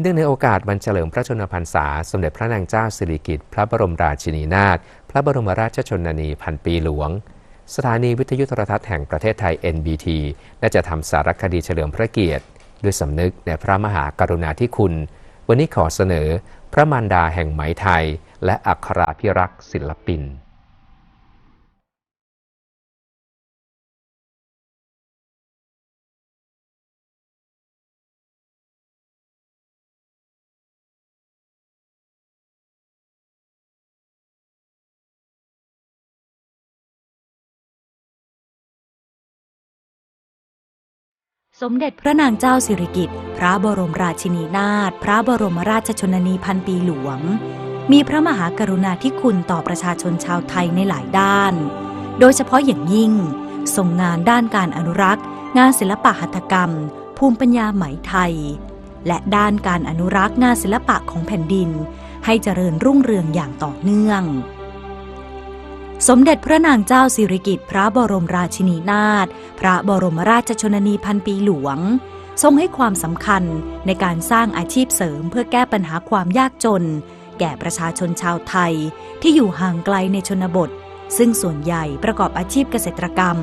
เนื่องในโอกาสวันเฉลิมพระชนมพรรษา สมเด็จพระนางเจ้าสิริกิติ์พระบรมราชินีนาถพระบรมราชชนนีพันปีหลวง สถานีวิทยุโทรทัศน์แห่งประเทศไทย NBT ได้จะทำสารคดีเฉลิมพระเกียรติ ด้วยสำนึกในพระมหากรุณาธิคุณ วันนี้ขอเสนอ พระมารดาแห่งไหมไทย และอัคราพิรักษ์ศิลปิน สมเด็จพระนางเจ้าสิริกิติ์ พระบรมราชินีนาถ พระบรมราชชนนีพันปีหลวง มีพระมหากรุณาธิคุณต่อประชาชนชาวไทยในหลายด้าน โดยเฉพาะอย่างยิ่ง ทรงงานด้านการอนุรักษ์ งานศิลปะหัตถกรรม ภูมิปัญญาไหมไทย และด้านการอนุรักษ์งานศิลปะของแผ่นดิน ให้เจริญรุ่งเรืองอย่างต่อเนื่อง สมเด็จพระนางเจ้าสิริกิติ์พระบรมราชินีนาถพระบรมราชชนนีพันปีหลวง ทรงให้ความสำคัญในการสร้างอาชีพเสริมเพื่อแก้ปัญหาความยากจน แก่ประชาชนชาวไทยที่อยู่ห่างไกลในชนบท ซึ่งส่วนใหญ่ประกอบอาชีพเกษตรกรรม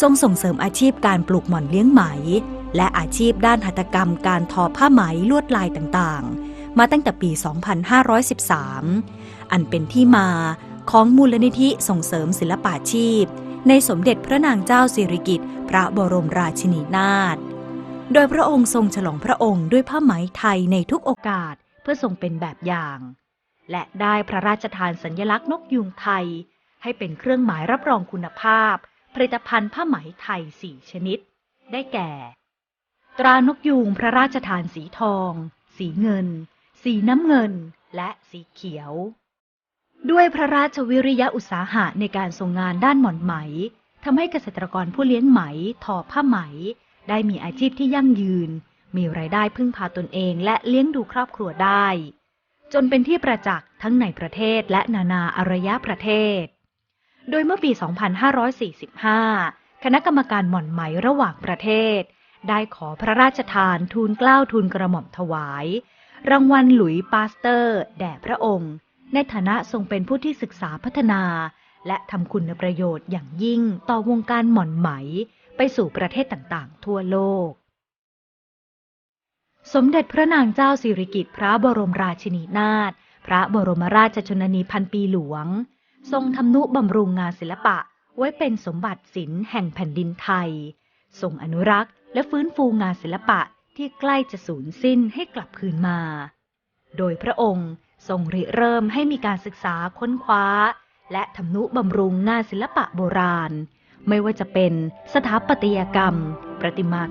ทรงส่งเสริมอาชีพการปลูกหม่อนเลี้ยงไหม และอาชีพด้านหัตถกรรมการทอผ้าไหมลวดลายต่างๆ มาตั้งแต่ปี 2513 อันเป็นที่มา ของมูลนิธิส่งเสริมศิลปาชีพ ในสมเด็จพระนางเจ้าสิริกิติ์พระบรมราชินีนาถ โดยพระองค์ทรงฉลองพระองค์ด้วยผ้าไหมไทยในทุกโอกาสเพื่อทรงเป็นแบบอย่าง และได้พระราชทานสัญลักษณ์นกยูงไทย ให้เป็นเครื่องหมายรับรองคุณภาพ ผลิตภัณฑ์ผ้าไหมไทยสี่ชนิด ได้แก่ ตรานกยูงพระราชทานสีทอง สีเงิน สีน้ำเงิน และสีเขียว ด้วยพระราชวิริยะอุตสาหะในการทรงงานด้านหม่อนไหมทำให้เกษตรกรผู้เลี้ยงไหมทอผ้าไหม ได้มีอาชีพที่ยั่งยืน มีรายได้พึ่งพาตนเองและเลี้ยงดูครอบครัวได้ จนเป็นที่ประจักษ์ทั้งในประเทศและนานาอารยประเทศ โดยเมื่อปี 2545 คณะกรรมการหม่อนไหมระหว่างประเทศ ได้ขอพระราชทานทูลเกล้าทูลกระหม่อมถวาย รางวัลหลุยส์ปาสเตอร์ แด่พระองค์ ในฐานะทรงเป็นผู้ที่ศึกษาพัฒนา และทำคุณประโยชน์อย่างยิ่งต่อวงการหม่อนไหม ไปสู่ประเทศต่างๆ ทั่วโลก สมเด็จพระนางเจ้าสิริกิติ์พระบรมราชินีนาถพระบรมราชชนนีพันปีหลวง ทรงทำนุบำรุงงานศิลปะไว้เป็นสมบัติศิลป์แห่งแผ่นดินไทย ทรงอนุรักษ์ และฟื้นฟูงานศิลปะที่ใกล้จะสูญสิ้นให้กลับคืนมา โดยพระองค์ ทรงริเริ่มให้มีการศึกษาค้นคว้า และทำนุบำรุงงานศิลปะโบราณ ไม่ว่าจะเป็นสถาปัตยกรรม ประติมาก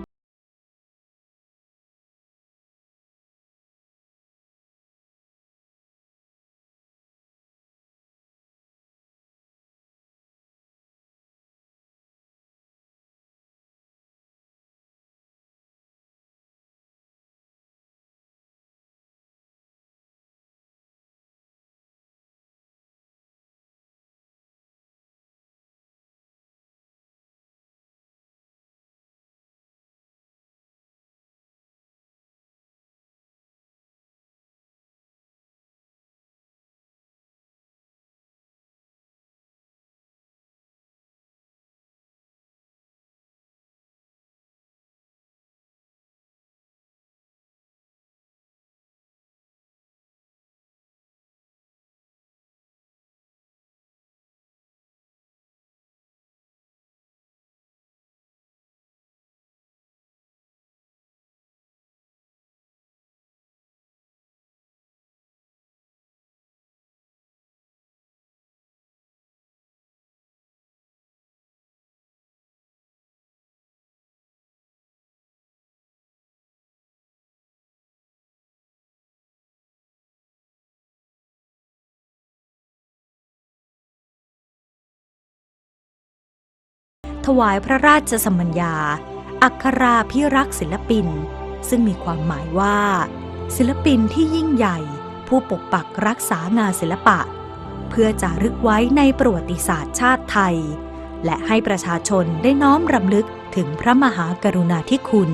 ถวายพระราชสมัญญา อัคราพิรักษ์ศิลปิน ซึ่งมีความหมายว่า ศิลปินที่ยิ่งใหญ่ ผู้ปกปักรักษางานศิลปะ เพื่อจารึกไว้ในประวัติศาสตร์ชาติไทย และให้ประชาชนได้น้อมรำลึกถึงพระมหากรุณาธิคุณ